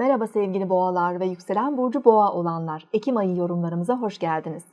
Merhaba sevgili boğalar ve yükselen burcu boğa olanlar. Ekim ayı yorumlarımıza hoş geldiniz.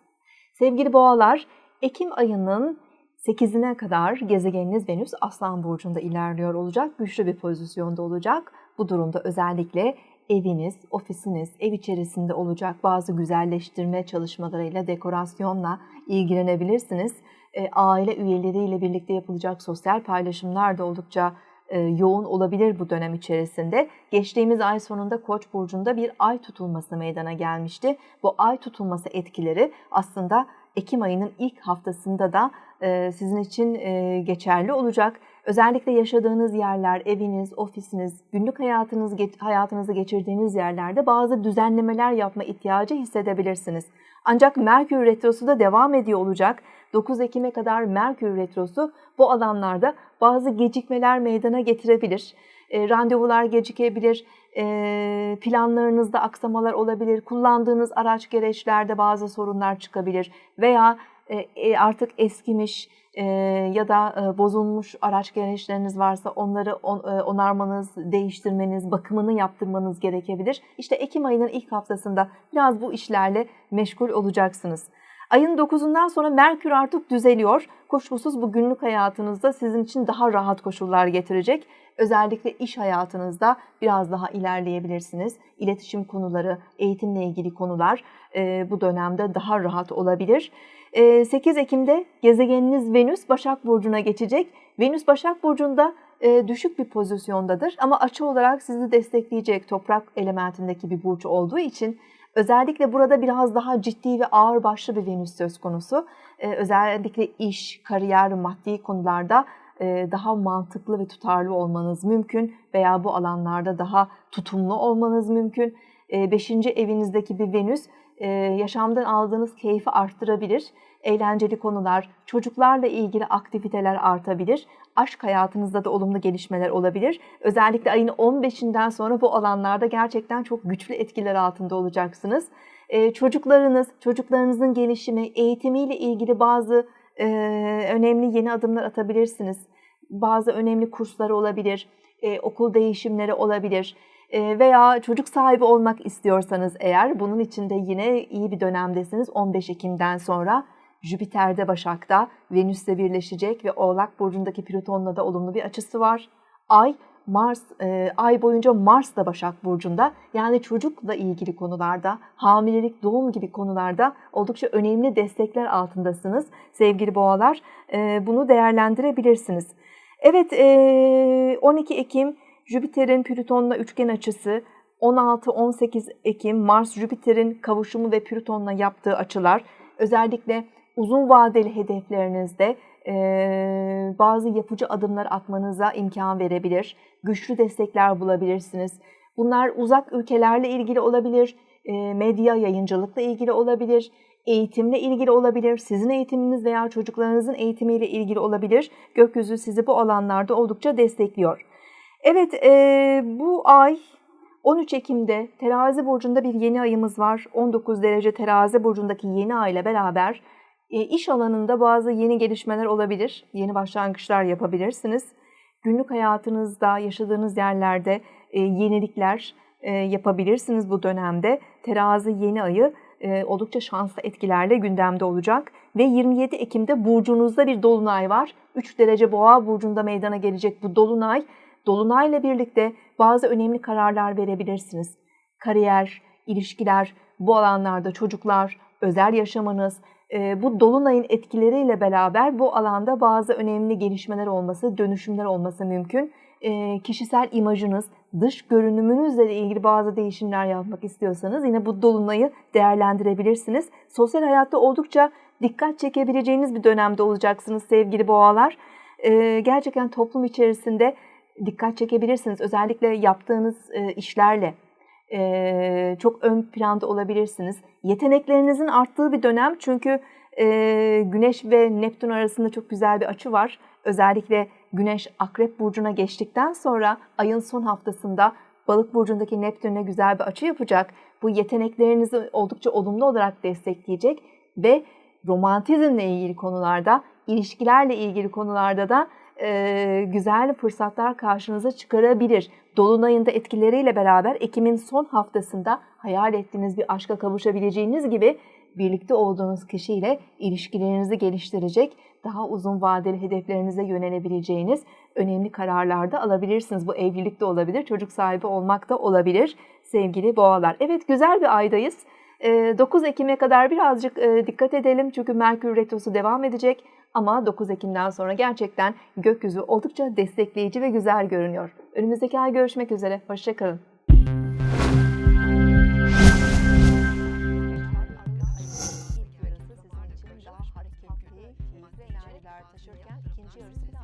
Sevgili boğalar, Ekim ayının 8'ine kadar gezegeniniz Venüs Aslan burcunda ilerliyor olacak. Güçlü bir pozisyonda olacak. Bu durumda özellikle eviniz, ofisiniz, ev içerisinde olacak bazı güzelleştirme çalışmalarıyla, dekorasyonla ilgilenebilirsiniz. E, aile üyeleriyle birlikte yapılacak sosyal paylaşımlar da oldukça yoğun olabilir bu dönem içerisinde. Geçtiğimiz ay sonunda Koç burcunda bir ay tutulması meydana gelmişti. Bu ay tutulması etkileri aslında Ekim ayının ilk haftasında da e, sizin için e, geçerli olacak. Özellikle yaşadığınız yerler, eviniz, ofisiniz, günlük hayatınız hayatınızı geçirdiğiniz yerlerde bazı düzenlemeler yapma ihtiyacı hissedebilirsiniz. Ancak Merkür Retrosu da devam ediyor olacak. 9 Ekim'e kadar Merkür Retrosu bu alanlarda bazı gecikmeler meydana getirebilir. E, randevular gecikebilir, e, planlarınızda aksamalar olabilir, kullandığınız araç gereçlerde bazı sorunlar çıkabilir veya e, e artık eskimiş e, ya da bozulmuş araç gereçleriniz varsa onları on, onarmanız, değiştirmeniz, bakımını yaptırmanız gerekebilir. İşte Ekim ayının ilk haftasında biraz bu işlerle meşgul olacaksınız. Ayın 9'undan sonra Merkür artık düzeliyor. Kuşkusuz bu günlük hayatınızda sizin için daha rahat koşullar getirecek. Özellikle iş hayatınızda biraz daha ilerleyebilirsiniz. İletişim konuları, eğitimle ilgili konular e, bu dönemde daha rahat olabilir. 8 e, Ekim'de gezegeniniz Venüs Başak Burcu'na geçecek. Venüs Başak Burcu'nda e, düşük bir pozisyondadır ama açı olarak sizi destekleyecek toprak elementindeki bir burç olduğu için Özellikle burada biraz daha ciddi ve ağır başlı bir Venüs söz konusu. Ee, özellikle iş, kariyer, maddi konularda e, daha mantıklı ve tutarlı olmanız mümkün veya bu alanlarda daha tutumlu olmanız mümkün. E, beşinci evinizdeki bir Venüs e, yaşamdan aldığınız keyfi arttırabilir eğlenceli konular, çocuklarla ilgili aktiviteler artabilir. Aşk hayatınızda da olumlu gelişmeler olabilir. Özellikle ayın 15'inden sonra bu alanlarda gerçekten çok güçlü etkiler altında olacaksınız. Çocuklarınız, çocuklarınızın gelişimi, eğitimiyle ilgili bazı e, önemli yeni adımlar atabilirsiniz. Bazı önemli kurslar olabilir, e, okul değişimleri olabilir e, veya çocuk sahibi olmak istiyorsanız eğer bunun için de yine iyi bir dönemdesiniz 15 Ekim'den sonra Jüpiter'de Başak'ta Venüs'le birleşecek ve Oğlak burcundaki Plüton'la da olumlu bir açısı var. Ay Mars e, ay boyunca Mars da Başak burcunda. Yani çocukla ilgili konularda, hamilelik, doğum gibi konularda oldukça önemli destekler altındasınız sevgili boğalar. E, bunu değerlendirebilirsiniz. Evet, e, 12 Ekim Jüpiter'in Plüton'la üçgen açısı, 16-18 Ekim Mars Jüpiter'in kavuşumu ve Plüton'la yaptığı açılar özellikle uzun vadeli hedeflerinizde e, bazı yapıcı adımlar atmanıza imkan verebilir. Güçlü destekler bulabilirsiniz. Bunlar uzak ülkelerle ilgili olabilir, e, medya yayıncılıkla ilgili olabilir, eğitimle ilgili olabilir, sizin eğitiminiz veya çocuklarınızın eğitimiyle ilgili olabilir. Gökyüzü sizi bu alanlarda oldukça destekliyor. Evet, e, bu ay 13 Ekim'de terazi burcunda bir yeni ayımız var. 19 derece terazi burcundaki yeni ay ile beraber iş alanında bazı yeni gelişmeler olabilir, yeni başlangıçlar yapabilirsiniz. Günlük hayatınızda, yaşadığınız yerlerde e, yenilikler e, yapabilirsiniz bu dönemde. Terazi yeni ayı oldukça şanslı etkilerle gündemde olacak. Ve 27 Ekim'de burcunuzda bir dolunay var. 3 derece boğa burcunda meydana gelecek bu dolunay. Dolunayla birlikte bazı önemli kararlar verebilirsiniz. Kariyer, ilişkiler, bu alanlarda çocuklar, özel yaşamınız, ee, bu dolunayın etkileriyle beraber bu alanda bazı önemli gelişmeler olması, dönüşümler olması mümkün. Ee, kişisel imajınız, dış görünümünüzle ilgili bazı değişimler yapmak istiyorsanız yine bu dolunayı değerlendirebilirsiniz. Sosyal hayatta oldukça dikkat çekebileceğiniz bir dönemde olacaksınız sevgili boğalar. Ee, gerçekten toplum içerisinde dikkat çekebilirsiniz. Özellikle yaptığınız e, çok ön planda olabilirsiniz. Yeteneklerinizin arttığı bir dönem çünkü Güneş ve Neptün arasında çok güzel bir açı var. Özellikle Güneş Akrep Burcu'na geçtikten sonra ayın son haftasında Balık Burcu'ndaki Neptün'e güzel bir açı yapacak. Bu yeteneklerinizi oldukça olumlu olarak destekleyecek ve romantizmle ilgili konularda, ilişkilerle ilgili konularda da e, güzel fırsatlar karşınıza çıkarabilir. Dolunayın da etkileriyle beraber Ekim'in son haftasında hayal ettiğiniz bir aşka kavuşabileceğiniz gibi birlikte olduğunuz kişiyle ilişkilerinizi geliştirecek, daha uzun vadeli hedeflerinize yönelebileceğiniz önemli kararlar da alabilirsiniz. Bu evlilik de olabilir, çocuk sahibi olmak da olabilir sevgili boğalar. Evet güzel bir aydayız. 9 Ekim'e kadar birazcık dikkat edelim çünkü Merkür Retrosu devam edecek. Ama 9 Ekim'den sonra gerçekten gökyüzü oldukça destekleyici ve güzel görünüyor. Önümüzdeki ay görüşmek üzere. Hoşçakalın.